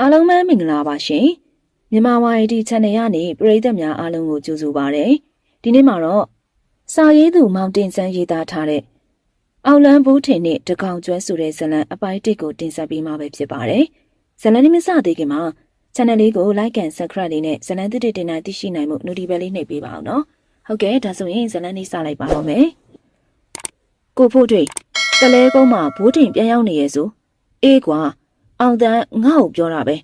အားလုံးပဲမင်္ဂလာပါရှင်မြန်မာ YD Channel ကနေပရိသတ်များအားလုံးကိုကြိုဆိုပါရစေဒီနေ့မှာတော့စာရေးသူမောင်တင်ဆန်းရေးသားထားတဲ့အောင်လန်းဘူးထင်နဲ့တကောင်ကျွဲဆိုတဲ့ဇလံအပိုင်းတစ်ကိုတင်ဆက်ပေးမှာပဲဖြစ်ပါတယ်ဇလံလေးမစသေးခင်မှာ channel လေးကို like and subscribe လေးနဲ့ဇလံတစ်တစ်တင်တိုင်းသိရှိနိုင်မှု notification လေးနှိပ်ပေးပါအောင်နော်ဟုတ်ကဲ့ဒါဆိုရင်ဇလံလေးစလိုက်ပါတော့မယ်ကိုဖို့တွေတလဲကုန်းမှာဘိုးတင်ပြန်ရောက်နေရဲ့ဆိုအေးကွာ အောင်တန်းငါ့ကိုပြောတာပဲ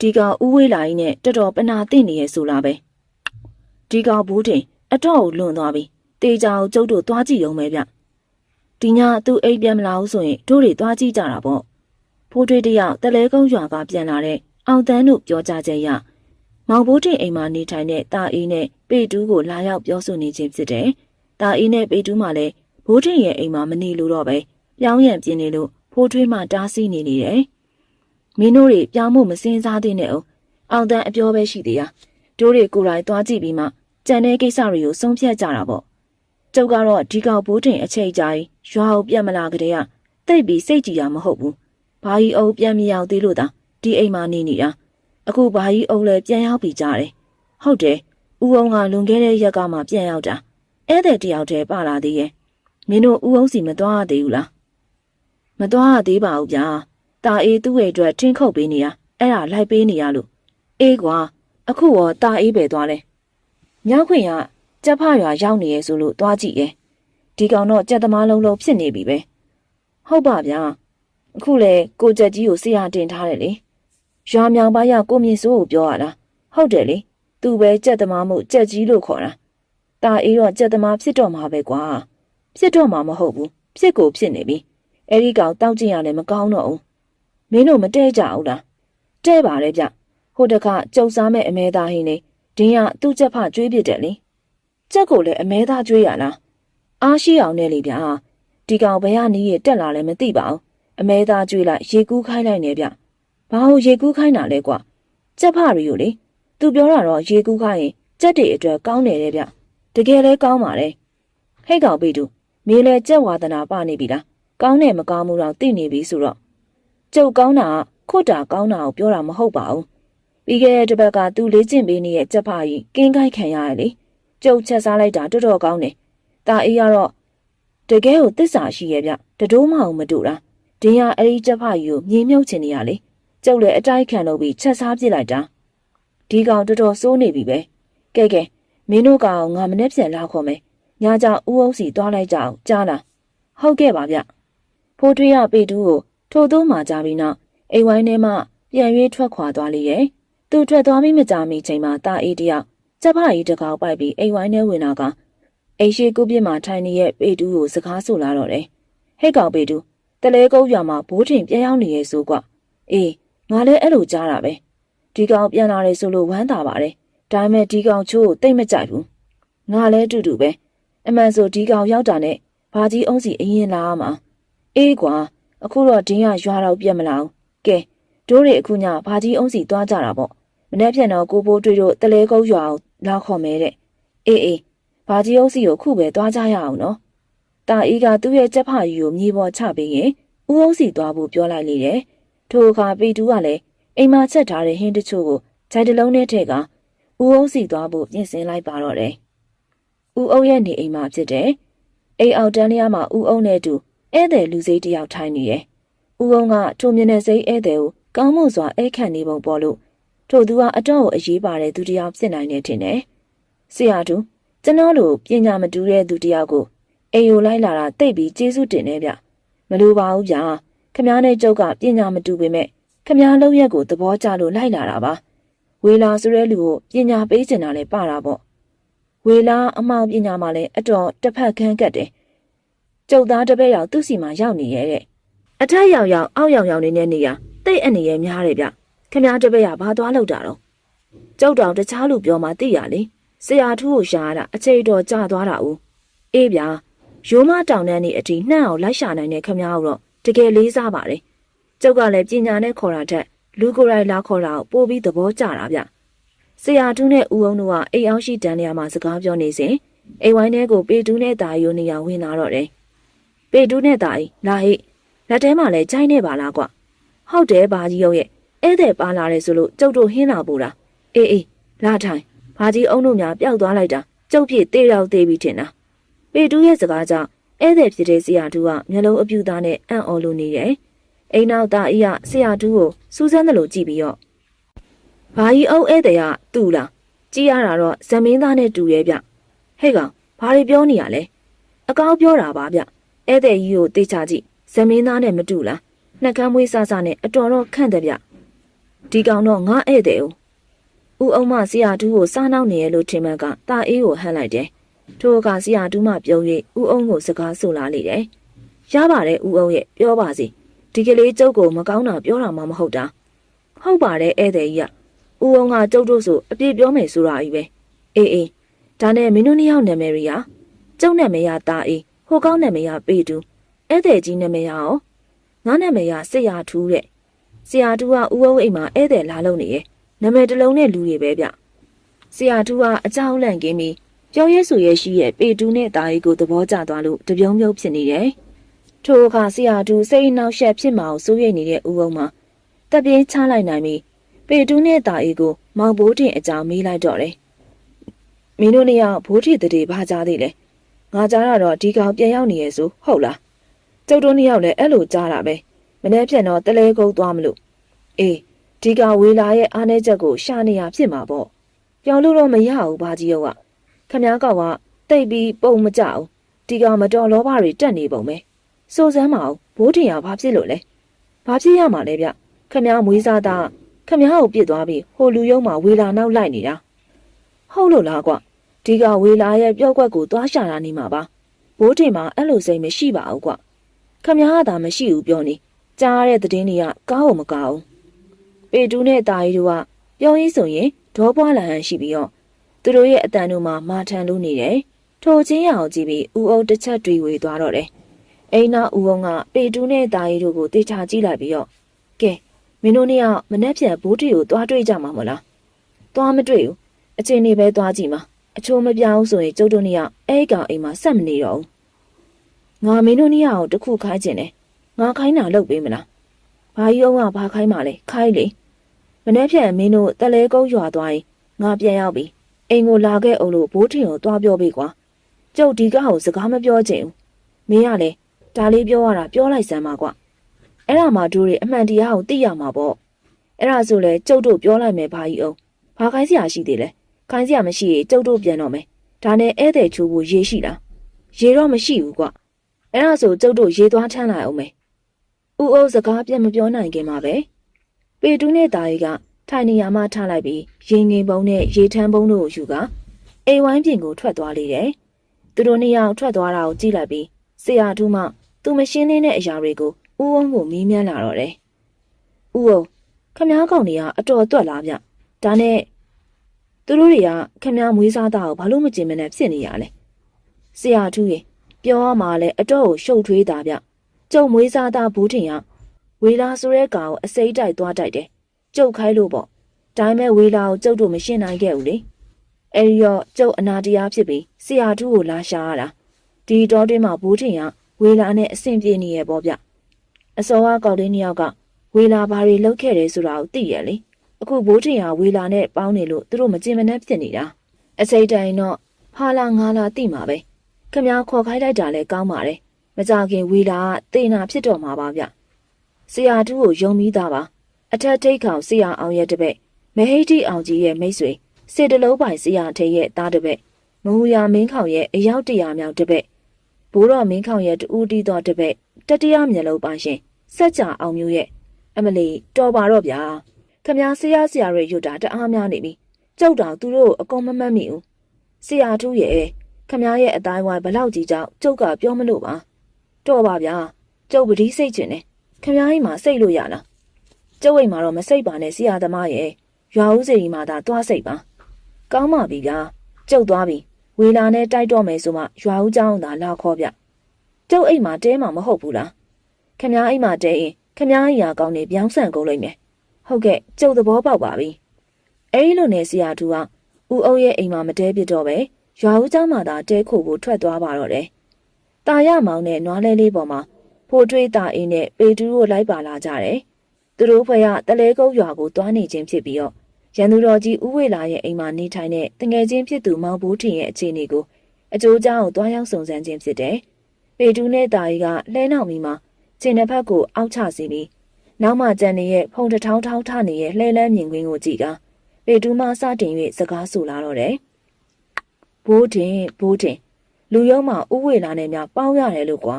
ဒီကောင်ဥဝေးလာကြီးနဲ့တော်တော်ပနာတင့်နေရဲ့ဆိုလားပဲဒီကောင်ဘူးတင်အတော့ကိုလွန်သွားပြီတေချာကိုကျုပ်တို့သွားကြည့်ရုံပဲဗျဒီညသူအိမ်ပြန်မလာဘူးဆိုရင်တို့တွေသွားကြည့်ကြတာပေါ့ဖိုးထွေးတယောက်တလဲကုန်းရွာကပြန်လာတဲ့အောင်တန်းတို့ပြောကြချက်ရမောင်ဘိုးတင်အိမ်မှာနေထိုင်တဲ့တာအေးနဲ့ပေတူးကိုလာရောက်ပြောဆိုနေခြင်းဖြစ်တယ်တာအေးနဲ့ပေတူးမှလည်းဘိုးတင်ရဲ့အိမ်မှာမနေလို့တော့ပဲပြောင်းရံပြင်းနေလို့ဖိုးထွေးမှတားဆီးနေနေတယ် မင်းတို့တွေပြောင်းမှုမစင်းစားသေးနဲ့အောင်အောင်တန်းအပြောပဲရှိသေးရတို့တွေကိုယ်တိုင်သွားကြည့်ပြီးမှကြံတဲ့ကိစ္စတွေကိုဆုံးဖြတ်ကြတာပေါ့ကျုပ်ကတော့ဒီကောင်ဘိုးတင်အချိန်ကြာကြီးရွာကိုပြန်မလာကြတဲ့ကတိတ်ပြီးစိတ်ကြည်တာမဟုတ်ဘူးဘာကြီးအုပ်ပြန်မရောက်သေးလို့သာဒီအိမ်မှာနေနေတာအခုဘာကြီးအုပ်လည်းပြန်ရောက်ပြီကြတယ်ဟုတ်တယ်ဦးအောင်ကလွန်ခဲ့တဲ့ရက်ကမှပြန်ရောက်တာဧည့်သည်တယောက်တည်းပါလာသေးရဲ့မင်းတို့ဦးအောင်စီမသွားရသေးဘူးလားမသွားရသေးပါဘူးဗျာ တာအေးသူ့ရဲ့အတွက်ထင်းခုတ်ပေးနေရအဲ့ဒါလိုက်ပေးနေရလို့အေးကွာအခုရောတာအေးပဲသွားလဲညောက်ခွင်ကကြက်ဖရွာရောက်နေရဲဆိုလို့သွားကြည့်ရဲ့ဒီကောင်တော့ကြက်သမားလုံးလုံးဖြစ်နေပြီပဲဟုတ်ပါဗျာအခုလေကိုကြက်ကြီးကိုဆရာတင်ထားတယ်လေရွာမြောင်ပါရကိုမြင့်စိုးကိုပြောရတာဟုတ်တယ်လေသူပဲကြက်သမားမှုကြက်ကြီးလို့ခေါ်တာတာအေးတော့ကြက်သမားဖြစ်တော့မှာပဲကွာဖြစ်တော့မှာမဟုတ်ဘူးဖြစ်ကိုဖြစ်နေပြီအဲ့ဒီကောင်တောက်ကျင်ရတယ်မကောင်းတော့ဘူး မင်းတို့မတဲကြဘူးလားတဲပါလေဗျဟိုတခါကြုံစားမဲ့အမဲသားဟင်းနေဒင်းကသူ့ချက်ဖကျွေးပြစ်တယ်လေကြက်ကိုလည်းအမဲသားကျွေးရလားအားရှိအောင်နဲ့လေဗျာဒီကောင်ဘယ်ကနေရတက်လာလဲမသိပါဘူးအမဲသားကျွေးလိုက်ရေကူးခိုင်းလိုက်နေဗျဘာလို့ရေကူးခိုင်းတာလဲကွာကြက်ဖရီကိုလေသူပြောတာတော့ရေကူးခိုင်းရင်ကြက်တွေအတွက်ကောင်းတယ်တဲ့ဗျတကယ်လဲကောင်းပါလေဟဲ့ကောင်ပေတူမင်းလဲကြက်ဝါသနာပနေပြီလားကောင်းတယ်မကောင်းမှုတော့သိနေပြီဆိုတော့ ကျုပ်ကောင်းတာကခွတ်တာကောင်းတာကိုပြောတာမဟုတ်ပါဘူးပြီးခဲ့တဲ့တစ်ပတ်ကသူလေးကျင့်ပေးနေတဲ့ကြက်ဖာကြီးကင်းကိုက်ခံရရလေကျုပ်ချက်စားလိုက်တာတော်တော်ကောင်းတယ်ตาအေးကတော့တကယ်ကိုတစ္ဆာရှိရဲ့ဗျတတိုးမအောင်မတူတာဒင်းရအဲ့ဒီကြက်ဖာကြီးကိုမြေမြုပ်ချင်နေရလေကျုပ်လည်းအတိုက်ခံလို့ပြီးချက်စားပြစ်လိုက်တာဒီကောင်တော်တော်စိုးနေပြီပဲကဲကဲမင်းတို့ကောင်ငါမနေ့ပြန်လာခေါ်မယ်ညကြဥအုပ်စီသွားလိုက်ကြအောင်ကြားလားဟုတ်ကဲ့ပါဗျဖိုးထွေးရပေတူးကို ထို့သောမှကြပြီးနောက်အိမ်ဝိုင်းထဲမှပြန်၍ထွက်ခွာသွားလေရဲ့သူထွက်သွားပြီးမကြာမီချိန်မှာတာအေးတယောက်စက်ဖကြီးတကောက်ပိုက်ပြီးအိမ်ဝိုင်းထဲဝင်လာကအိမ်ရှိကုပြစ်မှာထိုင်နေတဲ့ပေတူးကိုစကားဆိုလာတော့တယ်ဟဲ့ကောင်ပေတူးတလဲကုန်းရွာမှာဘိုးထင်ပြန်ရောက်နေရဲ့ဆိုကွအေးငါလည်းအဲ့လိုကြားတာပဲဒီကောင်ပြန်လာတယ်ဆိုလို့ဝမ်းသာပါတယ်ဒါပေမဲ့ဒီကောင်ချိုးကိုတိတ်မကြိုက်ဘူးငါလည်းအတူတူပဲအမှန်ဆိုဒီကောင်ရောက်တာနဲ့ဘာကြီးအုံးစီအရင်လာမှာအေးကွာ အခုတော့ဒင်းကရွာတော့ပြက်မလာဘူးကဲတို့တွေအခုညဘာကြီးအုံးစီသွားကြတာပေါ့မနေ့ပြန်တော့ကိုဘိုးတွေ့တို့တလဲကုန်းရွာအောင်လာခေါ်မဲတဲ့အေးအေးဘာကြီးအုံးစီကိုခုပဲသွားကြရအောင်နော်တာအေးကသူ့ရဲ့ကြက်ဖကြီးကိုမြေပေါ်ချပေးရင်ဦးအုံးစီသွားဖို့ပြောလိုက်လေတယ်ထိုအခါပေတူးကလည်းအိမ်မှာချက်ထားတဲ့ဟင်းတချို့ကိုခြိုက်တလုံးနဲ့ထည့်ကဦးအုံးစီသွားဖို့ပြင်ဆင်လိုက်ပါတော့တယ်ဦးအုံးရဲ့နေအိမ်မှာဖြစ်တယ်အိမ်အောက်တန်းလျားမှာဦးအုံးနဲ့တူ ဧည့်သည်လူစိတ်တယောက်ထိုင်နေတယ်။ဦးအောင်ကထိုမျက်နှာစိမ်းဧည့်သည်ကိုကောင်းမွန်စွာအိတ်ခန့်နေပုံပေါ်လို့ထိုသူကအတော့ကိုအရေးပါတဲ့သူတစ်ယောက်ဖြစ်နိုင်နေတယ်နဲ့ဆရာတူကျွန်တော်လိုပညာမတူတဲ့သူတစ်ယောက်ကိုအိမ်ကိုလိုက်လာတာတိတ်ပြီးကျေးဇူးတင်နေဗျမလိုပါဘူးဗျာခမားနဲ့ကျုပ်ကပညာမတူပေမဲ့ခမားလုံးရက်ကိုသဘောကျလို့လိုက်လာတာပါဝေလာဆိုတဲ့လူကိုပညာပေးချင်တာလည်းပါတာပေါ့ဝေလာအမောင်ပညာမှလည်းအတော်တစ်ဖက်ခန်းကတ်တယ် ကျုပ်သားတစ်ပည့်ရောက်သူ့စီမှာရောက်နေရဲ့တဲ့အထက်ရောက်ရောက်အောက်ရောက်ရောက်နေတဲ့နေရာတိတ်အနေရဲ့များတယ်ဗျခင်ဗျားတစ်ပည့်ကဘာသွားလောက်တာတော့ကျုပ်တောင်တခြားလူပြောမှသိရလေဆရာထူးကိုရှာရတာအချိန်တော်ကြာသွားတာဦးအေးဗျာရိုးမတောင်တန်းနေအထိနှံ့အောင်လိုက်ရှာနိုင်တဲ့ခင်ဗျားတို့တကယ်လေးစားပါတယ်ကျုပ်ကလည်းပညာနဲ့ခေါ်တာထက်လူကိုယ်တိုင်လာခေါ်တာကိုပို့ပြီးသဘောကျတာဗျဆရာထူးနဲ့ဦးအောင်တို့ကအိမ်အောင်ရှိတန်းနေရာမှာစကားပြောနေစဉ်အိမ်ဝိုင်းထဲကိုပေတူးနဲ့တာယိုနေရဝင်လာတော့တယ် ပေတူးနဲ့တာဤလာဟိလက်ထဲမှာလဲကြိုင်းနေပါလားကွဟုတ်တယ်ဘာကြီးရုံရဲ့ဧည့်သည်ပါလာတယ်ဆိုလို့ကျုပ်တို့ဟင်းလာပို့တာအေးအေးလာထိုင်ဘာကြီးအုံတို့များပျောက်သွားလိုက်တာကျုပ်ဖြစ်တေးရောက်သေးပြီထင်တာပေတူးရဲ့စကားကြောင့်ဧည့်သည်ဖြစ်တဲ့ဆရာတူကမျက်လုံးအပြူသားနဲ့အံ့ဩလို့နေတယ်အိမ်နောက်သားအီးကဆရာတူကိုစူးစမ်းတယ်လို့ကြည့်ပြီးတော့ဘာကြီးအုံဧည့်သည်ကသူ့လားကြည့်ရတာတော့ဇမင်းသားနဲ့တူရဲ့ဗျဟဲ့ကောင်ဘာတွေပြောနေရလဲအကောင်းပြောတာပါဗျ ဧည့်သည်ကြီးကိုတေးချကြည့်ဇမင်းသားနဲ့မတူလားနှက်ကမ်းမွေးဆဆနဲ့အတော်တော့ခန့်တယ်ဗျဒီကောင်တော့ငါဧည့်သည်ဦးဦးအောင်မဆရာတူကိုစားနောက်နေရလို့ထင်မှန်ကတာအေးကိုဟန့်လိုက်တယ်ထိုအခါဆရာတူးမှပြုံး၍ဦးအောင်ကိုစကားဆိုလာလေတယ်ရပါတယ်ဦးအောင်ရဲ့ပြောပါစီဒီကလေးကျုပ်ကိုမကောင်းတာပြောတာမှမဟုတ်တာဟုတ်ပါတယ်ဧည့်သည်ကြီးကဦးအောင်ကကျုပ်တို့ဆိုအပြည့်ပြောမယ်ဆိုတာကြီးပဲအေးအေးဒါနဲ့မင်းတို့နှစ်ယောက်နာမည်ရီယာကျုပ်နာမည်ရတာအေး ဟိုကောင်းနာမည်ရပေတူဧည့်သည်ကြီးနာမည်ရရောငါနာမည်ရစစ်ရထူးတဲ့ဆရာတူကဦးအောင်အိမ်မှာဧည့်သည်လာလို့နေရဲ့နာမည်တစ်လုံးနဲ့လူတွေပဲဗျဆရာတူကအကြောင်းလန့်ကင်းပြီးကြောက်ရဲဆိုရဲရှိရဲ့ပေတူနဲ့တာရီကိုသဘောကျသွားလို့တပြုံးပြုံးဖြစ်နေတယ်ထိုအခါဆရာတူစိတ်နှောက်ယှက်ဖြစ်မအောင်စိုးရိမ်နေတဲ့ဦးအောင်မှာတပ်ပြင်းချလိုက်နိုင်ပြီးပေတူနဲ့တာရီကိုမောင်ဘိုးတင်အကြောင်းမေးလိုက်တော့တယ်မင်းတို့နှစ်ယောက်ဘိုးထီတည်းဘာကြားသေးလဲ ငါကြားတာတော့ဒီကောင်ပြန်ရောက်နေရဲ့ဆိုဟုတ်လားကျုပ်တို့နှစ်ယောက်လည်းအဲ့လိုကြားတာပဲမနေ့ပြန်တော့တလဲကုန်းသွားမလို့အေးဒီကောင်ဝေလာရဲ့အားနည်းချက်ကိုရှာနေရဖြစ်မှာပေါ့ပြောင်းလို့တော့မရဘူးဘာကြီးရောကခမားကောင်ကတိတ်ပြီးပုံမကြအောင်ဒီကောင်မတော်လောဘတွေတက်နေပုံပဲစိုးစမ်းမအောင်ဘိုးထင်ရဘာဖြစ်လို့လဲဘာဖြစ်ရမှာလဲဗျခမားမွေးစားသားခမားကိုပြစ်သွားပြီးဟိုလူယုံမှာဝေလာနောက်လိုက်နေတာဟုတ်လို့လားကွာ ဒီကဝေလာရဲ့ပြောက်ကွက်ကိုသွားရှာတာနေမှာပါဘိုးထင်မှာအဲ့လိုစိတ်မရှိပါဘူးကွခမ ्या ကသာမရှိဘူးပြောနေကြားရတဲ့သတင်းတွေကကားကိုမကားဘူးပေတူးနဲ့တာရီတို့ကပြောရင်းဆိုရင်ဒေါပွားလဟန်ရှိပြီးတော့သူတို့ရဲ့အတန်တို့မှာမာထန်လို့နေတယ်ထိုချင်းရအောင်ကြည့်ပြီးဦးအုပ်တစ်ချက်တွေဝေသွားတော့တယ်အိမ်နာဦးအုံကပေတူးနဲ့တာရီတို့ကိုတေချာကြည့်လိုက်ပြီးတော့ကဲမင်းတို့နှစ်ယောက်မနှက်ပြန်ဘိုးတီကိုသွားတွေ့ကြမှာမလားသွားမတွေ့ဘူးအချိန်နေပဲသွားကြည့်မှာ အချိုးမပြောင်းဆိုရင်ကျုပ်တို့နှစ်ယောက်အဲ့ကောင်အိမ်မှာဆက်မနေတော့ဘူးငါမင်းတို့နှစ်ယောက်ကိုတခုခိုင်းခြင်းတယ်ငါခိုင်းတာလုပ်ပေးမလားဘာကြီးအောင်ကဘာခိုင်းမှလဲခိုင်းလေမနေ့ဖြန်မင်းတို့တလဲကုန်းရွာသွားရင်ငါပြန်ရောက်ပြီအိမ်ကိုလာခဲ့အောင်လို့ဘိုးထင်ကိုသွားပြောပေးကွာကျုပ်ဒီကားကိုစကားမပြောချင်ဘူးမင်းကလည်းဒါလေးပြောရတာပြောလိုက်စမ်းပါကွာအဲ့ဒါမှတို့တွေအမှန်တရားကိုသိရမှာပေါ့အဲ့ဒါဆိုလေကျုပ်တို့ပြောလိုက်မယ်ဘာကြီးအောင်ဘာခိုင်းစရာရှိသေးလဲ ခိုင်းစရာမရှိရင်ကျုပ်တို့ပြန်တော့မယ်ဒါနဲ့ဧည့်သည်ချိုးဖို့ရေးရှိလားရေးတော့မရှိဘူးကွာအဲ့ဒါဆိုကျုပ်တို့ရေးသွားထမ်းလိုက်အောင်မယ်ဦးအိုးစကားပြတ်မပြောနိုင်ခင်မှာပဲပေတူးနဲ့တာရီကထိုင်နေရမှထားလိုက်ပြီးရင်ငင်ပုံနဲ့ရေထမ်းပုံတို့ကိုယူကအိမ်ဝိုင်းပြင်ကိုထွက်သွားလေတယ်သူတို့နှစ်ယောက်ထွက်သွားတာကိုကြည့်လိုက်ပြီးဆရာတူးမှသူမရှင်းလင်းတဲ့အရာတွေကိုဦးဝုံကိုမေးမြန်းလာတော့တယ်ဦးဝုံခမားကောင်တွေကအတော်တွက်လားဗျဒါနဲ့ သူတို့တွေကခမားမွေးစားတာကိုဘာလို့မကျင်မနဲ့ဖြစ်နေရလဲဆရာတူးရေပြောရမှာလဲအတော့ကိုရှုပ်ထွေးတာဗျကျုံမွေးစားသားဘူးထင်ရဝေလာဆိုတဲ့ကောင်ကိုအစိမ့်တိုက်သွားတိုက်တယ်ကျုပ်ခိုင်းလို့ပေါ့ဒါပေမဲ့ဝေလာကိုကျုပ်တို့မရှင်းနိုင်ခဲ့ဘူးလေအဲဒီတော့ကျုပ်အနာတရားဖြစ်ပြီးဆရာတူကိုလာရှာရတာဒီတော့တွင်းမှာဘူးထင်ရဝေလာနဲ့အဆင်ပြေနေရပေါ့ဗျအစောကကောက်လေးနှစ်ယောက်ကဝေလာဘာတွေလုပ်ခဲ့တယ်ဆိုတာကိုသိရလေ အခုဘိုးထင်ရဝေလာနဲ့ပေါင်းနေလို့သူတို့မကြင်မနှက်ဖြစ်နေတာအစိမ့်တိုင်တော့ဖာလာငါလာတိမှာပဲခမ ्या ခေါ်ခိုင်းလိုက်တာလဲကောင်းပါတယ်မကြခင်ဝေလာကတေနာဖြစ်တော့မှာပါဗျဆရာတူးကိုယုံပြီးသားပါအထက်ထိတ်ခေါင်ဆရာအောင်ရဲ့တပည့်မဟိတိအောင်ကြီးရဲ့မိတ်ဆွေစေတလုံးပိုင်ဆရာထေရဲ့သားတပည့်မဟူယာမင်းခေါင်ရဲ့အယောက်တရာမြောက်တပည့်ဘိုးတော်မင်းခေါင်ရဲ့တူတီတော်တပည့်တတိယမျက်လုံးပိုင်ရှင်စက်ကြအောင်မျိုးရဲ့အမလီတော်ပါတော့ဗျာ ခမားဆရာဆရာတွေယူတာတအားများနေပြီကြောက်တောင်သူတို့အကုန်မမှတ်မိဘူးဆရာထူးရဲ့ခမားရဲ့အတိုင်းဝိုင်းဘလောက်ကြီးကြောင့်ကျုပ်ကပြောမလို့ပါတော့ပါဗျာကျုပ်ပတိစိတ်ချင်တယ်ခမားကြီးမှာစိတ်လို့ရလားကျုပ်ဝိတ်မှာတော့မစိတ်ပါနဲ့ဆရာသမားရဲ့ရွာဦးစီရီမှာသာသွားစိတ်ပါကောင်းပါပြီကကျုပ်သွားပြီဝေလာနဲ့တိုက်တော့မယ်ဆိုမှရွာဦးကျောင်းသာလာခေါ်ပြကျုပ်အိမ်မှာတဲမှာမဟုတ်ဘူးလားခမားအိမ်မှာတဲရင်ခမားအိမ်ရာကောင်းနေပြောင်းဆန်ကုန်လိမ့်မယ် ဟုတ်ကဲ့ကျုပ်သဘောပေါက်ပါပြီအဲဒီလိုနဲ့ဆရာသူကဦးအုပ်ရဲ့အိမ်မှာမတဲပြတော့ပဲရွာဦးเจ้าမှာသာတဲခိုဖို့ထွက်သွားပါတော့တယ်ตาရမောင်နဲ့နွားလဲလေးပေါ်မှာဖိုးထွေးตาအင်းနဲ့ပေတူးကိုလိုက်ပါလာကြတယ် သူတို့ဖွဲ့ရတလဲကုန်းရွာကိုတွားနေခြင်းဖြစ်ပြီးတော့ရန်သူတော်ကြီးဦးဝေလာရဲ့အိမ်မှာနေထိုင်တဲ့တငယ်ချင်းဖြစ်သူမောင်ဘိုးထင်ရဲ့အခြေအနေကိုအကျိုးကြောင့်တွားရောက်စုံစမ်းခြင်းဖြစ်တယ်။ပေတူးနဲ့တာကြီးကလှဲနောက်မီမှာခြေနှစ်ဖက်ကိုအောက်ချစီပြီး နောက်မှကျန်နေရဲ့ဖုံတထောင်းထောင်းထနေတဲ့လှဲလန်းမြင်ကွင်းကိုကြည့်ကပေတူးမှစတင်၍စကားဆိုလာတော့တယ်။ဘိုးတင်ဘိုးတင်လူရုံးမှာဥဝေလာနဲ့များပေါင်းရတယ်လို့ကွာ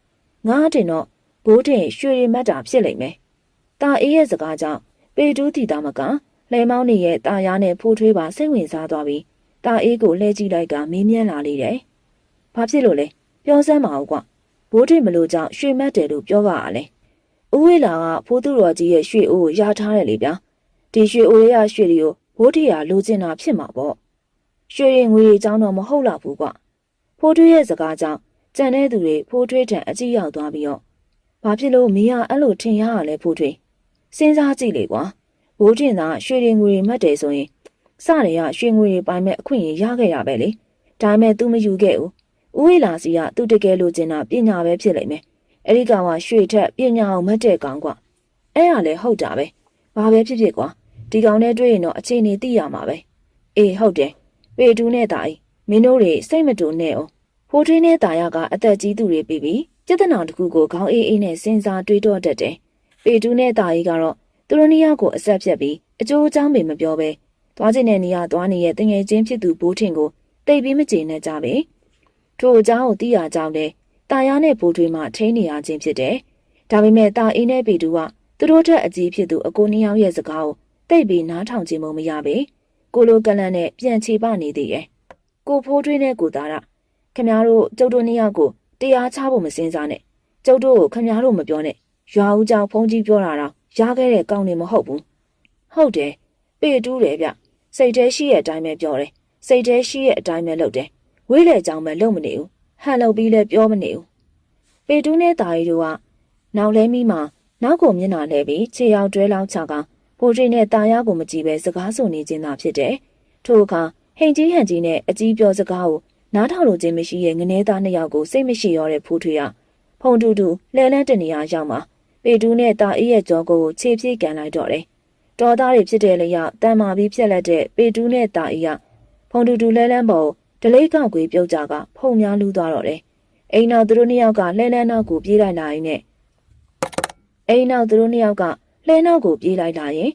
။ငါတင်တော့ဘိုးတင်ရွှေရီမတ်တာဖြစ်လိမ့်မယ်။တာအေးရဲ့စကားကြောင့်ပေတူးတီတာမကလဲမောင်းနေရဲ့တာယာနဲ့ဖိုးထွေးပါစိတ်ဝင်စားသွားပြီးတာအေးကိုလှဲကြည့်လိုက်ကမေးမြန်းလာလေတယ်။ဘာဖြစ်လို့လဲပြောစမ်းပါဦးကွာ။ဘိုးတင်မလို့ကြောင့်ရွှေမတ်တယ်လို့ပြောပါရလဲ။ ဥဝေလာကဖိုးသူတော်ကြီးရဲ့ရွှေအိုးကိုရထားတယ်လေဗျာ။ဒီရွှေအိုးရရွှေတွေကိုဘိုးထီယာလိုချင်တာဖြစ်မှာပေါ့။ရွှေရင်ငွေအကြောင်းတော့မဟုတ်တော့ဘူးကွာ။ဖိုးထွေးရဲ့စကားကြောင့်ကြံတဲ့သူတွေဖိုးထွေးထံအကြည့်ရောက်သွားပြီးတော့ဘာဖြစ်လို့မင်းကအဲ့လိုထင်ရရလဲဖိုးထွေးစဉ်းစားကြည့်လေကွာဘိုးတင်သာရွှေရင်ငွေမှတ်တယ်ဆိုရင်စတယ်ကရွှေငွေပိုင်မဲ့အခွင့်အရေးရခဲ့ရပဲလေဒါပေမဲ့ तू မယူခဲ့ဘူးဦးဝေလာစီကသူတကယ်လို့ကျင်တာပညာပဲဖြစ်လိမ့်မယ် အဲ့ဒီကောင်ကရွှေထက်ပညာအောင်မတ်တဲ့ကောင်ကွာအဲ့ဟာလည်းဟုတ်တာပဲဘာပဲဖြစ်ဖြစ်ကွာဒီကောင်နဲ့တွေ့ရင်တော့အခြေအနေသိရမှာပဲအေးဟုတ်တယ်ပေတူးနဲ့တာကြီးမင်းတို့တွေစိတ်မတူနဲ့အောင်ဖိုးထွေးနဲ့တာရကအသက်ကြီးသူတွေပြီးပြီးကျက်တနာတခုကိုခေါင်းအေးအေးနဲ့စဉ်းစားတွေးတော့တတ်တယ်ပေတူးနဲ့တာကြီးကတော့သူတို့နှစ်ယောက်ကိုအဆက်ဖြတ်ပြီးအကျိုးအကြောင်းပင်မပြောဘဲသွားချင်တဲ့နေရာသွားနေတဲ့တငယ်ချင်းဖြစ်သူဘိုးထင်ကိုတိတ်ပြီးမကျေနပ်ကြပဲထို့အကြောင်းကိုသိရကြောင်းလဲ တာယာနဲ့ဘိုးထွေးမှထိန်းနေရခြင်းဖြစ်တယ်ဒါပေမဲ့တာအေးနဲ့ပေတူကသူတို့ထက်အကြီးဖြစ်သူအကိုနှစ်ယောက်ရဲ့စကားကိုတိတ်ပြီးနားထောင်ခြင်းမမရပဲကိုလိုကလန်နဲ့ပြန်ချေပနေသေးရဲ့ကိုဖိုးထွေးနဲ့ကိုသားရခင်ဗျားတို့ကျုပ်တို့နှစ်ယောက်ကိုတရားချဖို့မစင်စားနဲ့ကျုပ်တို့ကိုခင်ဗျားတို့မပြောနဲ့ရွာဦးကြောင်ဖုန်းကြီးပြောတာတော့ရခဲ့တဲ့ကောင်းနေမဟုတ်ဘူးဟုတ်တယ်ပေတူးတယ်ဗျစိတ်แท้ရှိရဲ့အတိုင်းပဲပြောတယ်စိတ်แท้ရှိရဲ့အတိုင်းပဲလုပ်တယ်ဝေးလေကြောင်ပဲလုပ်မနေဘူး ဟန်လုပ်ပြီးလဲပြောမနေဘူးပေတူးနဲ့တာရီတို့ကနောက်လဲမိမှာနောက်ကိုမျက်နှာလဲပြီးခြေရောက်တွဲလောက်ချကဖိုးထင်းနဲ့တာယာကိုမကြည့်ပဲစကားဆိုနေခြင်းသာဖြစ်တယ်ထို့အခါဟိန်ကြီးဟန်ကြီးနဲ့အကြီးပြောစကားကိုနားထောင်လို့ခြင်းမရှိရဲ့ငနေသားနှစ်ယောက်ကိုစိတ်မရှိရောတဲ့ဖိုးထွေးကဖုန်တူတူလဲလန်းတနေရာရောက်မှာပေတူးနဲ့တာအေးရဲ့ကြောကိုခြေပြေးကန်လိုက်တော့တယ်။တော်သားတွေဖြစ်တဲ့လျောက်တန်မာပြီးဖြက်လက်တဲ့ပေတူးနဲ့တာအေးကဖုန်တူတူလဲလန်းပေါ် ဒလိတ်ကောက်ကွေပြုတ်ကြကဖုံများလူးသွားတော့တယ်။အိမ်နောက်သူတို့နှစ်ယောက်ကလှဲလန်းနောက်ကိုပြေးလိုက်လာရင်နဲ့အိမ်နောက်သူတို့နှစ်ယောက်ကလှဲနောက်ကိုပြေးလိုက်လာရင်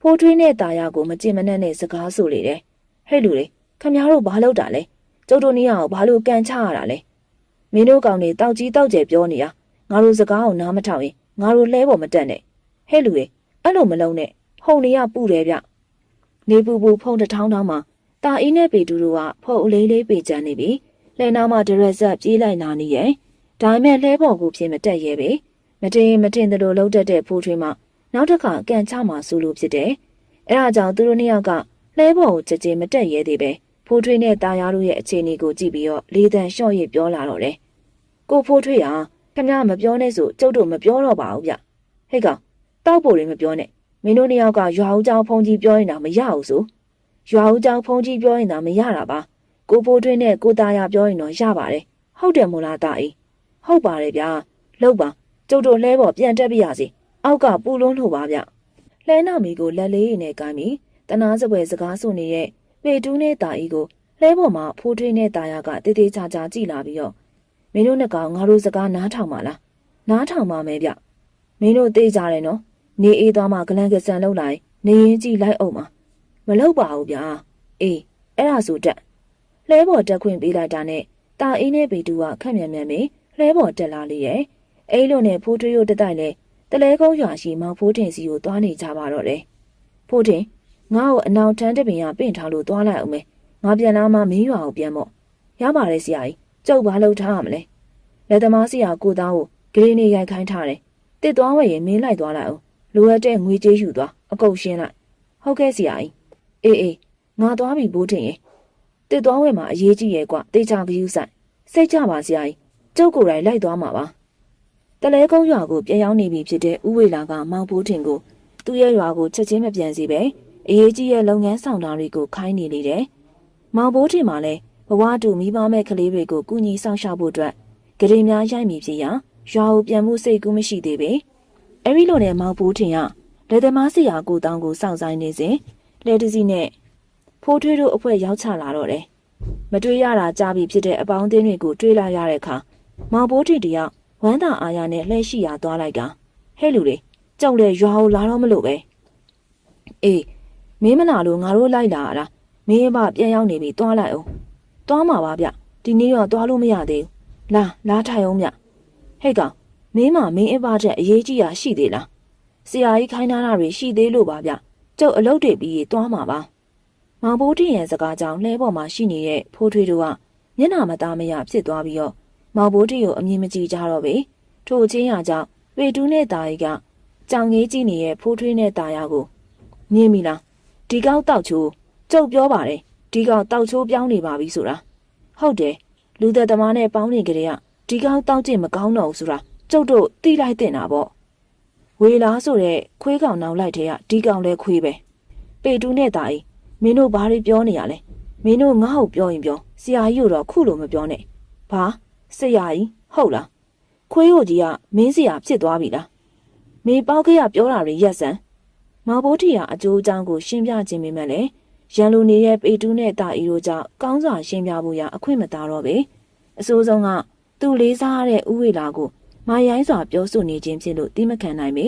ဖိုးထွေးနဲ့တာယာကိုမကြင်မနှက်နဲ့စကားဆိုလေတယ်။ဟဲ့လူတွေခမများတို့ဘာလုပ်တာလဲ။ကျုပ်တို့နှစ်ယောက်ဘာလို့ကန်ချရတာလဲ။မင်းတို့ကောင်တွေတောက်ကြီးတောက်ကျယ်ပြောနေတာငါတို့စကားကိုနားမထောင်ရင်ငါတို့လဲပေါ်မတက်နဲ့ဟဲ့လူတွေအဲ့လိုမလုံးနဲ့ဖုန်လေးကပူတယ်ဗျနေပူပူဖုန်တထောင်းထောင်းမှာ တာအင်းနဲ့ပေတူတို့ကဖုန်အလေးလေးပေချမ်းနေပြီလဲနာမှာဒရက်ဆက်ပြေးလိုက်လာနေရဲ့ဒါပေမဲ့လဲပေါ်ကိုဖြစ်မတက်ရဲ့ပဲမတင်မတင်တလို့လှုပ်တတ်တဲ့ဖိုးထွေးမှနောက်တစ်ခါကန်ချမှာစူလို့ဖြစ်တယ်အဲ့ဒါကြောင့်သူတို့နှစ်ယောက်ကလဲပေါ်ကိုကြကြမတက်ရဲသေးပဲဖိုးထွေးနဲ့တာယာတို့ရဲ့အခြေအနေကိုကြည့်ပြီးတော့လေးတန်လျှော့ရစ်ပြောလာတော့တယ်ကိုဖိုးထွေးဟာခမမပြောနဲ့ဆိုကျုပ်တို့မပြောတော့ပါဘူးဗျဟဲ့ကောင်တောက်ဖို့တွေမပြောနဲ့မင်းတို့နှစ်ယောက်ကရွာဦးကျောင်းဖုန်ကြီးပြောရင်တော့မရဘူးဆို ရွာဦးကျောင်းဖုန်ကြီးပြောရင်တော့မရတာပါကိုဖိုးတွင်းနဲ့ကိုသားရပြောရင်တော့ရပါတယ်ဟုတ်တယ်မို့လားတာအေးဟုတ်ပါတယ်ဗျာလောက်ပါကျုပ်တို့လဲပေါ်ပြန်တက်ပြရစီအောက်ကပူလုံးလို့ပါဗျလဲနာမီကိုလက်လေးရည်နဲ့ကိုင်းပြီးတနာစပွဲစကားဆိုနေတဲ့ပေတူးနဲ့တာအေးကိုလဲပေါ်မှာဖိုးထွေးနဲ့တာရကတေးသေးချာချာကြည်လာပြီးတော့မင်းတို့နှစ်ကောင်ငါတို့စကားနားထောင်ပါလားနားထောင်ပါမယ်ဗျမင်းတို့သိကြတယ်နော်နေအေးသွားမှဂလန်ကဆန်လောက်လိုက်နေရင်ကြည့်လိုက်အောင်ပါ မလောက်ပါဘူးဗျာအေးအဲ့ဒါဆိုတက်လဲပေါ်တက်ခွင့်ပေးလိုက်တာနဲ့တာအင်းနဲ့ပေတူကခက်မြန်မြန်ပဲလဲပေါ်တက်လာလေရဲ့အဲ့လိုနဲ့ဖိုးထွေးတို့တတိုက်လဲတလဲကုန်းရွာရှိမောင်ဖိုးတင်စီကိုသွားနေကြပါတော့တယ်ဖိုးတင်ငါ့ကိုအနောင်ထန်းတပင်ကပင့်ထားလို့သွားလိုက်အောင်မယ်ငါပြန်လာမှမင်းရွာကိုပြန်မို့ရပါတယ်ဆရာကြီးကျုပ်ဘာလုပ်ထားရမလဲလက်သမားစီယာကိုသားကိုဂရီနေရိုက်ခိုင်းထားတယ်တစ်သွားဝယ်ရင်မင်းလိုက်သွားလိုက်အောင်လိုအပ်တဲ့ငွေကြေးယူသွားအကုတ်ရှင်းလိုက်ဟုတ်ကဲ့ဆရာကြီး အေးအေးငါသွားပြီဘိုးထင်ရင်တစ်သွားဝယ်မှာအရေးကြီးရဲ့ကွတေချာကယူဆိုင်စိတ်ကြပါဆရာကြီးကျုပ်ကိုယ်တိုင်လိုက်သွားမှာပါတလဲကုန်းရွာကိုပြန်ရောက်နေပြီဖြစ်တဲ့ဥဝေလာကမောင်ဘိုးထင်ကိုသူ့ရဲ့ရွာကိုချက်ချင်းမပြန်စီပဲအရေးကြီးရဲ့လုပ်ငန်းဆောင်တာတွေကိုခိုင်းနေလေတယ်မောင်ဘိုးထင်မှလည်းဘဝတူမိဘမဲ့ကလေးတွေကိုကုညီဆောင်ရှောက်ဖို့အတွက်ဂရေများရိုက်မိဖြစ်ရာရွာကိုပြန်မှုစိတ်ကူးမရှိသေးပေအဲ့ဒီလိုနဲ့မောင်ပိုးထင်ကလက်သမားစီယာကိုတောင်းကိုစောင့်ဆိုင်နေစဉ် လက်တစီနဲ့ဖိုးထွေးတို့အဖွဲရောက်ချလာတော့တယ်မတွေ့ရတာကြားပြီဖြစ်တဲ့အပေါင်းအသင်းတွေကိုတွေ့လာရတဲ့အခါမောင်ပိုးထင်တယောက်ဝမ်းသာအားရနဲ့လှည့်ရှိရာသွားလိုက်ကဟဲ့လူတွေကြောက်တဲ့ရွာကိုလာတော့မလို့ပဲအေးမင်းမနာလို့ငါတို့လိုက်လာရတာမင်းအဘပြန်ရောက်နေပြီသွားလိုက်အောင်သွားမှာပါဗျဒီနေ့တော့သွားလို့မရသေးဘူးလာလာထိုင်အောင်ဗျဟဲ့ကောင်မင်းမမင်းအဘချက်အရေးကြီးတာရှိသေးလားဆရာကြီးခိုင်းထားတာတွေရှိသေးလို့ပါဗျ ကျုပ်အလုပ်တွေပြီးရင်သွားမှာပါမောင်ဘိုးတင်ရဲ့စကားကြောင့်လှဲပေါ်မှာရှိနေတဲ့ဖိုးထွေးတို့ကမျက်နှာမသားမရဖြစ်သွားပြီးတော့မောင်ဘိုးတင်ကိုအမြင်မကြည့်ကြတော့ပဲထို့ချင်းရကြောင့်ပေတူးနဲ့တာရီကကြောင်ကြီးကြည့်နေတဲ့ဖိုးထွေးနဲ့တာယာကိုမြင်ပြီလားဒီကောက်တောက်ချိုးကျုပ်ပြောပါတယ်ဒီကောက်တောက်ချိုးပြောင်းနေပါပြီဆိုတာဟုတ်တယ်လူသက်သမားနဲ့ပေါင်းနေကြတဲ့ကဒီကောက်တောက်ကျင့်မကောင်းတော့ဘူးဆိုတာကျုပ်တို့သိလိုက်တင်တာပေါ့ ဝေလားဆိုတဲ့ခွေးကောင်နောက်လိုက်တဲ့ကဒီကောင်လဲခွေးပဲပေတူးနဲ့တာရီမင်းတို့ဘာတွေပြောနေရလဲမင်းတို့ငါ့ကိုပြောရင်ပြောဆရာကြီးတို့တော့ခုလိုမပြောနဲ့ဘာဆရာကြီးဟုတ်လားခွေးဟိုကြီးကမင်းဆရာဖြစ်သွားပြီလားမေပေါက်ခရပြောတာတွေရက်စံမောင်ဘိုးထီကအကျိုးအကြောင်းကိုရှင်းပြခြင်းမိမဲ့လေရန်လူနေတဲ့ပေတူးနဲ့တာအီတို့ကြောင့်ကောင်းစွာရှင်းပြဖို့ရအခွင့်မသားတော့ပဲအစိုးဆုံးကသူ့လေးစားတဲ့ဥဝေလာကို မာရိုင်းစွာပြောဆိုနေခြင်းဖြစ်လို့တိမခံနိုင်ပေ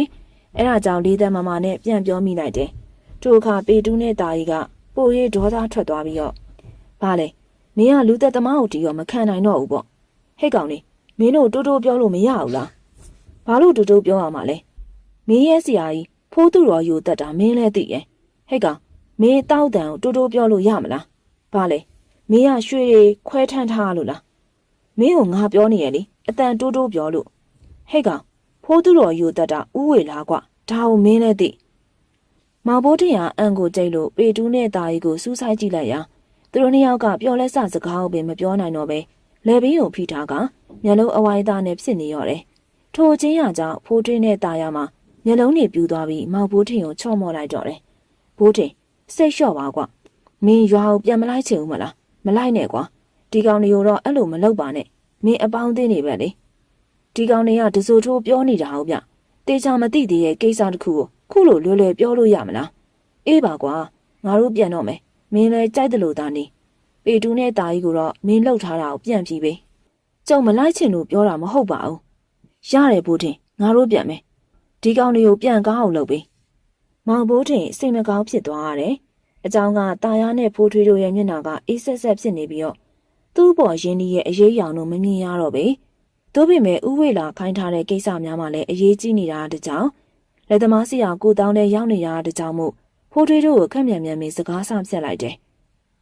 အဲ့ဒါကြောင့်လေးသက်မမနဲ့ပြန်ပြောမိလိုက်တယ်ထိုအခါပေတူးနဲ့တာအီကပိုရိဒေါသထွက်သွားပြီးတော့ဘာလဲမင်းကလူသက်သမားကိုတီးရောမခံနိုင်တော့ဘူးပေါ့ဟဲ့ကောင်လေးမင်းတို့တိုးတိုးပြောလို့မရဘူးလားဘာလို့တိုးတိုးပြောရမှာလဲမင်းရဲ့ဆရာကြီးဖိုးသူတော်ယူတက်တာမင်းလည်းသိရဲ့ဟဲ့ကောင်မင်းတောက်တန်ကိုတိုးတိုးပြောလို့ရမလားဘာလဲမင်းကရွှေတွေခွဲထမ်းထားလို့လားမင်းကိုငါပြောနေရလေအတန်တိုးတိုးပြောလို့ ဟဲ့ကောင်ဖိုးသူတော်ယူတက်တာဥဝေလားကွာဒါကိုမင်းလည်းသိမောင်ဘိုးတရာအန်ကိုကြိတ်လို့ပေတူးနဲ့တာရီကိုစူးစိုက်ကြည့်လိုက်ရာသူတို့နှစ်ယောက်ကပျော်လက်ဆစကားကိုပင်မပြောနိုင်တော့ပဲလေဘင်းကိုဖိထားကမျက်လုံးအဝိုင်းသားနဲ့ဖြစ်နေရော်တယ်ထိုချင်းရကြောင့်ဖိုးထွင်းနဲ့တာယာမှာမျက်လုံးတွေပြူသွားပြီးမောင်ဘိုးထင်ကိုချော့မော့လိုက်တော့တယ်ဘိုးထင်စိတ်လျှော့ပါကွာမင်းရွာကိုပြန်မလိုက်ချင်ဘူးမလားမလိုက်နဲ့ကွာဒီကောင်တွေကိုတော့အဲ့လိုမလုပ်ပါနဲ့မင်းအပေါင်းအသင်းနေပဲလေ ဒီကောင်တွေကဒစိုးထိုးပြောနေတာဟုတ်ဗျတေချာမသိသေးရဲ့ကိစ္စတစ်ခုကိုခုလိုလွယ်လွယ်ပြောလို့ရမလားအေးပါကွာငါတို့ပြန်တော့မယ်မင်းလည်းကြိုက်တယ်လို့သာနေပေတူးနဲ့တာကြီးကိုတော့မင်းလှုပ်ထားတာကိုပြန်ပြီးပဲကျုံမလိုက်ချင်လို့ပြောတာမဟုတ်ပါဘူးရတယ်ဘိုးထင်ငါတို့ပြန်မယ်ဒီကောင်တွေကိုပြန်ကားအောင်လုပ်ပေးမောင်ဘိုးထင်စိတ်မကောင်းဖြစ်သွားရတယ်အကြောင်းကတာယာနဲ့ဖိုးထွေးတို့ရဲ့မျက်နှာကအေးဆက်ဆက်ဖြစ်နေပြီးတော့သူ့ပေါ်ရင်းနှီးရဲ့အရေးရောင်တို့မမြင်ရတော့ပဲ သို့ပေမဲ့ဥဝေလာခိုင်းထားတဲ့ကိစ္စများမှလည်းအရေးကြီးနေတာတကြောင်လက်သမားစီယာကိုတောင်းတဲ့ရောက်နေရတဲ့ကြောင်မို့ဖိုးထွေးတို့ကိုခက်မြန်မြန်မင်းစကားဆောင်ဖြတ်လိုက်တယ်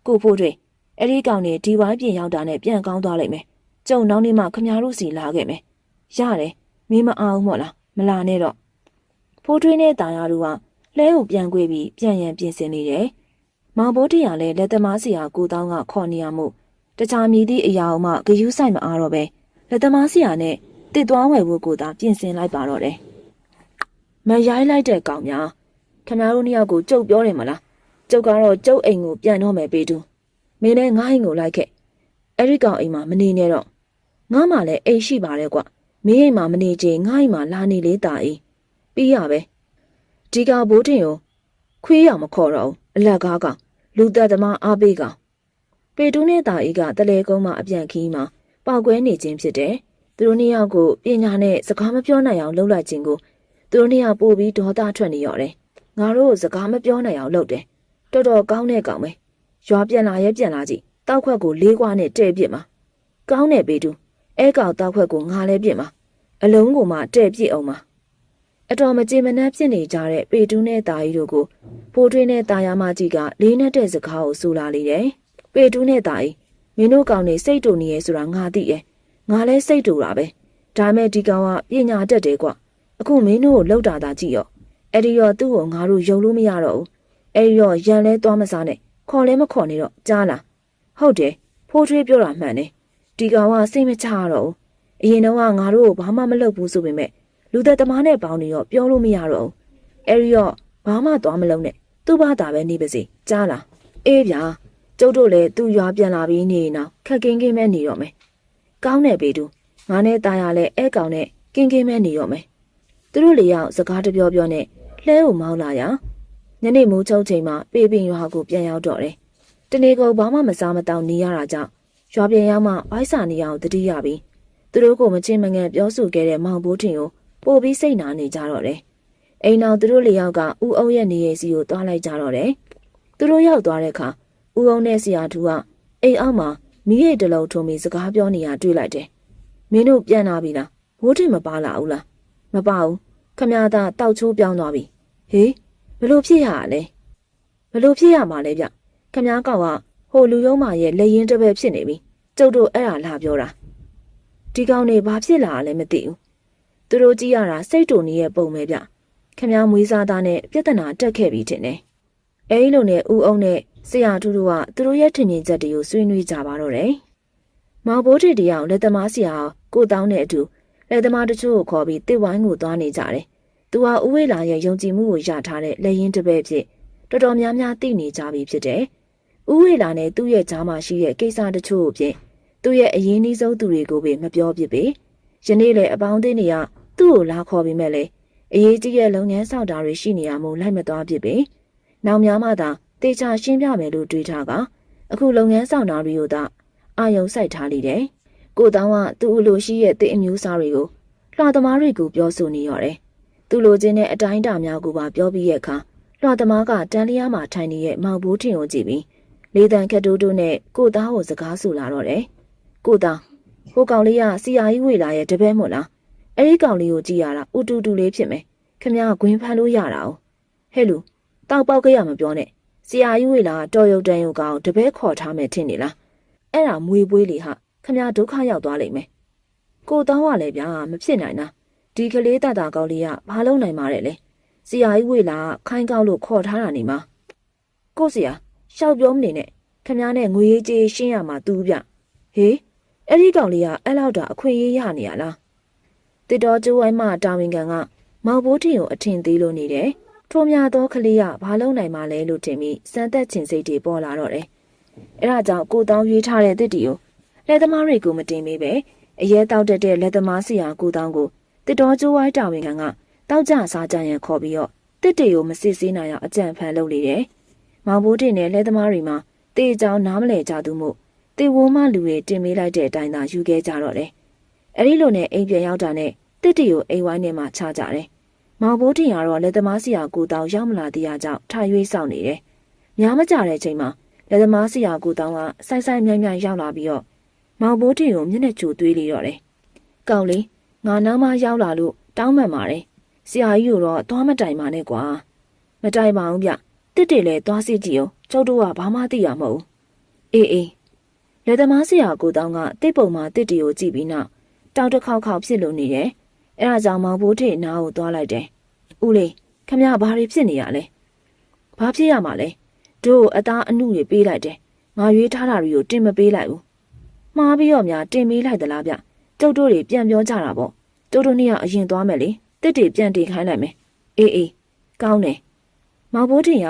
ကိုဖိုးထွေးအဲ့ဒီကောင်နေဒီဝိုင်းပြင်ရောက်တာနဲ့ပြန်ကောင်းသွားလိမ့်မယ်ကျုံနောက်နေ့မှခမရတို့စီလာခဲ့မယ်ရတယ်မင်းမအောင်မို့လားမလာနဲ့တော့ဖိုးထွေးနဲ့တာယာတို့ကလဲကိုပြန်ကွေးပြီးပြန်ရန်ပြင်ဆင်နေတယ်မောင်ဘိုးတရာလည်းလက်သမားစီယာကိုတောင်းကခေါ်နေရမှုတခြားမြည်သည့်အရာမှဂယုဆိုင်မအားတော့ပဲ လက်သမားစီယာနဲ့တစ်သွားဝယ်ဖို့ကိုသာပြင်ဆင်လိုက်ပါတော့တယ်မရိုင်းလိုက်တဲ့ကောင်များခမတို့နှစ်ယောက်ကိုကြုတ်ပြောတယ်မလားကျုပ်ကတော့ကျုပ်အိမ်ကိုပြန်တော့မယ်ပေးတူမင်းလည်းငါ့အိမ်ကိုလိုက်ခဲ့အဲ့ဒီကောင်အိမ်မှာမနေနဲ့တော့ငါမှလည်းအိမ်ရှိပါတယ်ကွမင်းအိမ်မှာမနေချင်ငါ့အိမ်မှာလာနေလေတာအေးပြီးရပဲဒီကောင်ဘိုးတင်ကိုခွေးရမခေါ်တော့ဘူးအလက်ကားကောင်လူသက်သမားအားပေးကောင်ပေတူးနဲ့တာအေးကတလဲကုန်းမှာအပြန်ခီးမှာ ပေါက်ကွဲနေခြင်းဖြစ်တယ်သူတို့နှစ်ယောက်ကိုပညာနဲ့စကားမပြောနိုင်အောင်လှုပ်လိုက်ခြင်းကိုသူတို့နှစ်ယောက်ပို့ပြီးဒေါသထွက်နေရော်တယ်ငါတို့စကားမပြောနိုင်အောင်လုပ်တယ်တော်တော်ကောင်းတဲ့ကောင်ပဲရွာပြန်လာရဲပြန်လာကြည့်တောက်ခွက်ကိုလေးကွာနဲ့တဲ့ပြစ်မှာကောင်းတဲ့ပေတူအဲကောင်တောက်ခွက်ကိုငါလဲပြစ်မှာအလုံးကိုမှတဲ့ပြစ်အောင်မှာအတော်မကြေမနက်ဖြစ်နေကြတဲ့ပေတူးနဲ့တာကြီးတို့ကိုဖိုးထွေးနဲ့တာယာမကြီးကလေးနဲ့တဲ့စကားကိုဆိုလာလေတယ်ပေတူးနဲ့တာကြီး မင်းတို့ကောင်နေစိတ်တူနေရဲဆိုတာငါသိရဲ့ငါလဲစိတ်တူတာပဲဒါမဲ့ဒီကောင်ကပညာတတ်တယ်ကွအခုမင်းတို့ကိုလှုပ်တာသာကြည့်ရောအဲ့ဒီရောသူ့ကိုငါတို့ယုံလို့မရတော့ဘူးအဲ့ဒီရောရန်လဲသွားမစားနဲ့ခေါ်လဲမခေါ်နေတော့ကြားလားဟုတ်တယ်ဖိုးထွေးပြောတာမှန်တယ်ဒီကောင်ကစိတ်မချရတော့ဘူးအရင်တော့ငါတို့ကိုဘာမှမလုပ်ဘူးဆိုပေမဲ့လူသက်သမားနဲ့ပေါင်းနေတော့ပြောလို့မရတော့ဘူးအဲ့ဒီရောဘာမှသွားမလုံးနဲ့သူ့ဘာသာပဲနေပါစေကြားလားအေးဗျာ ကျုပ်တို့လည်းသူ့ရွာပြန်လာပြီးနေရင်တော့ခက်ကင်းကင်းပဲနေတော့မယ်ကောင်းတယ်ပေတူငါနဲ့ตาရလဲအဲ့ကောင်နဲ့ကင်းကင်းပဲနေတော့မယ်သူတို့လေးယောက်စကားတပြောပြောနဲ့လှဲကိုမောင်းလာရာညနေမိုးချုပ်ချိန်မှာပေပင်ရွာကိုပြန်ရောက်တော့တယ်။တနေ့ကုန်ဘာမှမစားမတောင်းနေရတာကြောင့်ရွာပြန်ရောက်မှဘိုက်စာနေအောင်တတိယပြီးသူတို့ကိုမချင်းမငန်ပြောဆိုခဲ့တဲ့မောင်ဘိုးထင်ကိုပို့ပြီးစိတ်နာနေကြတော့တယ်။အိမ်အောင်သူတို့လေးယောက်ကဥအုံရဲ့နေရစီကိုတွားလိုက်ကြတော့တယ်။သူတို့ရောက်သွားတဲ့အခါ ဥအုံနဲ့ဆရာသူကအိမ်အောက်မှာမိရိတ်တလုံးထုံပြီးစကားပြောနေရတွေ့လိုက်တယ်။မင်းတို့ပြန်လာပြီလား။ဘိုးထင်မပါလာဘူးလား။မပါဘူး။ခမရသားတောက်ချိုးပြောင်းသွားပြီ။ဟေးဘလို့ဖြစ်ရလဲ။ဘလို့ဖြစ်ရမှာလဲဗျ။ခမရကောက်ကဟိုလူယုံမာရဲ့လက်ရင်တစ်ဘက်ဖြစ်နေပြီ။ကျုပ်တို့အဲ့ဒါလာပြောတာ။ဒီကောင်နေဘာဖြစ်လာလဲမသိဘူး။သူတို့ကြည့်ရတာစိတ်တူနေရဲ့ပုံပဲဗျ။ခမရမွေးစားသားနဲ့ပြဿနာတက်ခဲ့ပြီထင်တယ်။အဲဒီလိုနဲ့ဦးအောင်နဲ့ ဆရာတူတူကသူတို့ရဲ့ထင်မြင်ချက်တွေကိုဆွေးနွေးကြပါတော့တယ်။မောင်ဘိုးထီတယောက်လက်သမားဆရာကိုတောင်းတဲ့အတူလက်သမားတချို့ကိုခေါ်ပြီးတစ်ဝိုင်းကိုသွားနေကြတယ်။သူဟာဦးဝေလာရဲ့ယုံကြည်မှုကိုရထားတဲ့လက်ရင်တစ်ပဲဖြစ်တော်တော်များများသိနေကြပြီဖြစ်တယ်။ဦးဝေလာနဲ့သူ့ရဲ့ကြားမှာရှိတဲ့ကိစ္စတချို့ကိုဖြင့်သူ့ရဲ့အရင်နှီးဆုံးသူတွေကိုပဲမပြောဖြစ်ပေ။ယနေ့လေအပေါင်းအသင်းတွေကသူ့ကိုလာခေါ်ပြီးမဲ့လေအရေးကြီးတဲ့လုပ်ငန်းဆောင်တာတွေရှိနေရမို့လိုက်မသွားဖြစ်ပေ။နောက်များမှသာ တေချာရှင်းပြမယ်လို့တွေးထားကအခုလုပ်ငန်းဆောင်တာတွေကိုသာအာယုံစိုက်ထားလိတယ်။ကိုတောင်းကသူ့အလိုရှိရဲ့တဲ့အမျိုးသားတွေကိုလွှာသမားတွေကိုပြောဆိုနေရတယ်။သူလိုချင်တဲ့အတိုင်းအတာများကိုပါပြောပြီးရဲ့အခါလွှာသမားကတန်လျားမှာထိုင်နေတဲ့မောင်ဘိုးထင်ကိုကြည့်ပြီးလေးတန်ခက်တိုးတိုးနဲ့ကိုသားကိုစကားဆိုလာတော့တယ်။ကိုသားဟိုကောင်လေးကစီယာကြီးဝေလာရဲ့တပည့်မို့လား။အဲ့ဒီကောင်လေးကိုကြည့်ရတာဥတူတူလေးဖြစ်မယ်။ခမကဂွင်းဖမ်းလို့ရတာ哦။ဟဲ့လူတောက်ပေါက်ကြရမပြောနဲ့။ ဆရာကြီးဝေလာတော်ရုတ်တန်ရုတ်ကောင်တပည့်ခေါ်ထားမယ်ထင်နေလား။အဲ့ဒါမွေပွေးလေဟာခမဒုက္ခရောက်သွားလိမ့်မယ်။ကိုတောင်းရလဲဗျာမဖြစ်နိုင်တာ။ဒီကလေးတတာကောင်းလေးကဘာလုံးနိုင်မှာတဲ့လေ။ဆရာကြီးဝေလာခိုင်းကောက်လို့ခေါ်ထားတာနေမှာ။ကိုဆရာရှောက်ပြောမနေနဲ့ခမနဲ့ငွေရေးကြေးရှင်းရမှာတူးဗျ။ဟေးအဲ့ဒီကောင်လေးကအဲ့လောက်တာအခွင့်အရေးရနေရလား။တစ်တော်ကျိုးဝိုင်းမှတာဝန်ခံကမောင်ဘိုးထင်ကိုအထင်သေးလို့နေတယ်။ ထိုများသောကလေးကဘာလုံးနိုင်မှလဲလို့ထင်ပြီးစမ်းသက်ချင်စိတ်တွေပေါ်လာတော့တယ်။အဲဒါကြောင့်ကိုတောင်းရွေးထားတဲ့တစ်တီကိုလက်သမားတွေကိုမတင်မေးပဲအရဲတောက်တက်တဲ့လက်သမားဆရာကိုတောင်းကိုတစ်တော်ကျိုးဝိုင်းတာဝန်ခံကတောက်ကြစားကြရန်ခေါ်ပြီးတော့တစ်တီကိုမစစ်ဆေးနိုင်အောင်အကြံဖန်လုပ်နေတယ်။မောင်ဘိုးတင်နဲ့လက်သမားတွေမှာတေးကြောင်နားမလဲကြသူမို့တေဝုံမလူတွေတင်မေးလိုက်တဲ့အတိုင်းသာယူခဲ့ကြတော့တယ်။အဲဒီလိုနဲ့အိမ်ပြန်ရောက်တာနဲ့တစ်တီကိုအိမ်ဝိုင်းထဲမှာချကြတယ်။ မောင်ဘိုးတင်ကတော့လက်သမားဆရာကိုတောင်းရောက်မလာသေးရကြောင်းထားရွေးဆောင်နေတယ်။များမကြတဲ့ချိန်မှာလက်သမားဆရာကိုတောင်းကစိုက်စိုက်မြိုင်မြိုင်ရောက်လာပြီးတော့မောင်ဘိုးတင်ကိုမျက်နှာချိုသွေးလေတော့တယ်။ကောင်းလေငါနောက်မှရောက်လာလို့တောင်းမှန်ပါတယ်။ဆရာကြီးကိုတော့သွားမတိုင်ပါနဲ့ကွာ။မတိုင်ပါဘူးဗျ။တစ်တေလည်းသွားစီကြည့်အောင်ကျုပ်တို့ကဘာမှသိရမဟုတ်ဘူး။အေးအေးလက်သမားဆရာကိုတောင်းကတစ်ပုံမှာတစ်တီကိုကြည့်ပြီးနောက်တောက်တစ်ခေါက်ခေါက်ဖြစ်လို့နေတယ်။ အဲဒါကြောင့်မောင်ဘိုးထေနားကိုသွားလိုက်တယ်။ဦးလေးခမရဘာတွေဖြစ်နေရလဲ။ဘာဖြစ်ရမှာလဲ။တို့အသားအနုတွေပေးလိုက်တယ်။ငါရွေးထားတာတွေကိုတင်မပေးလိုက်ဘူး။မှားပြီးတော့များတင်ပေးလိုက်သလားဗျ။ကျုပ်တို့တွေပြန်ပြောကြတာပေါ့။ကျုပ်တို့နှစ်ယောက်အရင်သွားမယ်လေ။တစ်တွေပြန်တင်ခိုင်းလိုက်မယ်။အေးအေးကောင်းတယ်။မောင်ဘိုးထေက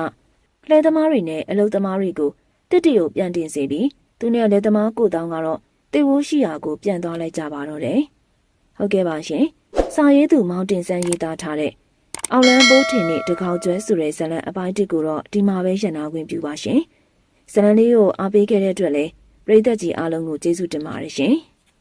လှဲသမားတွေနဲ့အလုသမားတွေကိုတစ်တီကိုပြန်တင်စီပြီးသူနဲ့လက်သမားကိုတောင်းကတော့တေဝိုးရှိရာကိုပြန်သွားလိုက်ကြပါတော့တယ်။ဟုတ်ကဲ့ပါရှင်။ စာရေးသူမောင်တင်ဆန်းရေးသားထားတဲ့အောင်လန်းဘိုးထင်နဲ့တကောက်ကျွဲဆိုတဲ့ဇာတ်လမ်းအပိုင်းတစ်ကိုတော့ဒီမှာပဲရှင်းနာခွင့်ပြုပါရှင်။ဇာတ်လမ်းလေးကိုအားပေးခဲ့တဲ့အတွက်လည်းပရိသတ်ကြီးအားလုံးကိုကျေးဇူးတင်ပါတယ်ရှင်။